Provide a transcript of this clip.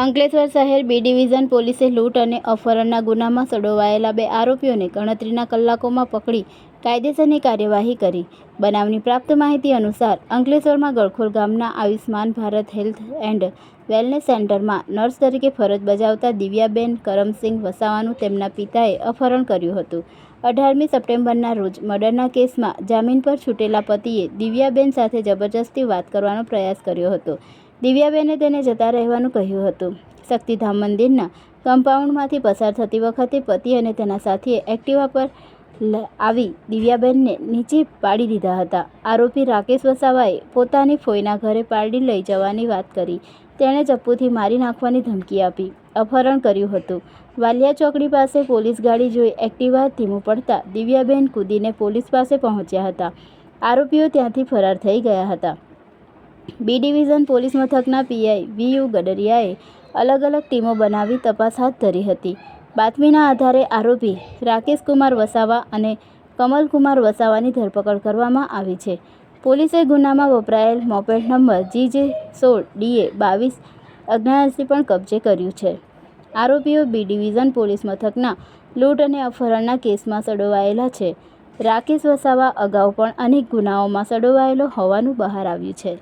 અંકલેશ્વર શહેર B division પોલીસે લૂંટ અને અપહરણના ગુનામાં સંડોવાયેલા બે આરોપીઓને ગણતરીના કલાકોમાં પકડી કાયદેસરની કાર્યવાહી કરી. બનાવની પ્રાપ્ત માહિતી અનુસાર, અંકલેશ્વરમાં ગળખોલ ગામના Ayushman Bharat health and wellness સેન્ટરમાં નર્સ તરીકે ફરજ બજાવતા દિવ્યાબેન કરમસિંહ વસાવાનું તેમના પિતાએ અપહરણ કર્યું હતું. અઢારમી સપ્ટેમ્બરના રોજ મર્ડરના કેસમાં જામીન પર છૂટેલા પતિએ દિવ્યાબેન સાથે જબરજસ્તી વાત કરવાનો પ્રયાસ કર્યો હતો. દિવ્યાબેને તેને જતા રહેવાનું કહ્યું હતું. શક્તિધામ મંદિરના કમ્પાઉન્ડમાંથી પસાર થતી વખતે પતિ અને તેના સાથીએ એક્ટિવા પર આવી દિવ્યાબેનને નીચે પાડી દીધા હતા. આરોપી રાકેશ વસાવાએ પોતાની ફોઈના ઘરે પાડી લઈ જવાની વાત કરી. તેણે ચપ્પુથી મારી નાખવાની ધમકી આપી. અપહરણ કર્યું હતું. વાલિયા ચોકડી પાસે પોલીસ ગાડી જોઈ એક્ટિવા ધીમું પડતા દિવ્યાબેન કૂદીને પોલીસ પાસે પહોંચ્યા હતા. આરોપીઓ ત્યાંથી ફરાર થઈ ગયા હતા. બી ડિવિઝન પોલીસ મથકના પીઆઈ વી યુ ગડરિયાએ અલગ અલગ ટીમો બનાવી તપાસ હાથ ધરી હતી. બાતમીના આધારે આરોપી રાકેશ કુમાર વસાવા અને કમલકુમાર વસાવાની ધરપકડ કરવામાં આવી છે. પોલીસે ગુનામાં વપરાયેલ મોપેડ નંબર જી જે સોળ ડીએ બાવીસ અગ્નાસી પણ કબજે કર્યું છે. આરોપીઓ બી ડિવિઝન પોલીસ મથકના લૂંટ અને અપહરણના કેસમાં સડોવાયેલા છે. રાકેશ વસાવા અગાઉ પણ અનેક ગુનાઓમાં સડોવાયેલો હોવાનું બહાર આવ્યું છે.